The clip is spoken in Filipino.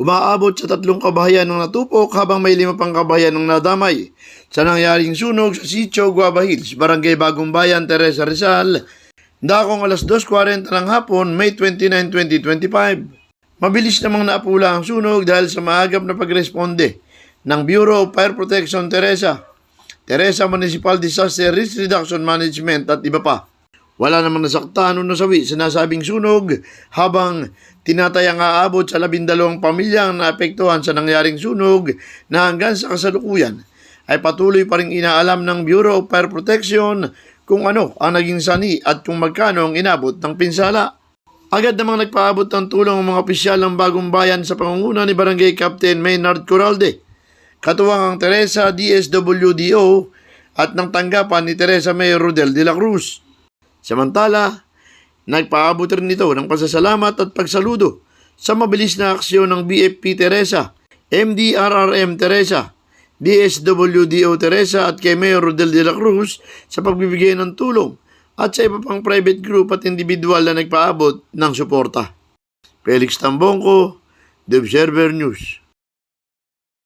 Umaabot sa tatlong kabahayan ng natupok habang may lima pang kabahayan ng nadamay. Sa nangyaring sunog sa Sitio Guava Hills, Barangay Bagong Bayan, Teresa Rizal, dakong alas 2.40 ng hapon, May 29, 2025. Mabilis namang naapula ang sunog dahil sa maagap na pagresponde ng Bureau of Fire Protection Teresa, Teresa Municipal Disaster Risk Reduction Management at iba pa. Wala namang nasaktan o nasawi sa nasabing sunog habang tinatayang aabot sa labindalawang pamilyang naapektuhan sa nangyaring sunog na hanggang sa kasalukuyan ay patuloy pa rin inaalam ng Bureau of Fire Protection kung ano ang naging sani at kung magkano ang inabot ng pinsala. Agad namang nagpaabot ng tulong ang mga opisyal ng bagong bayan sa pangunguna ni Barangay Captain Maynard Coralde. Katuwang ang Teresa DSWDO at ng tanggapan ni Teresa Mayor Rodel de la Cruz. Samantala, nagpaabot rin ito ng pasasalamat at pagsaludo sa mabilis na aksyon ng BFP Teresa, MDRRM Teresa, DSWDO Teresa at kay Mayor Rodel de la Cruz sa pagbibigay ng tulong at sa iba pang private group at individual na nagpaabot ng suporta. Felix Tambongko, The Observer News.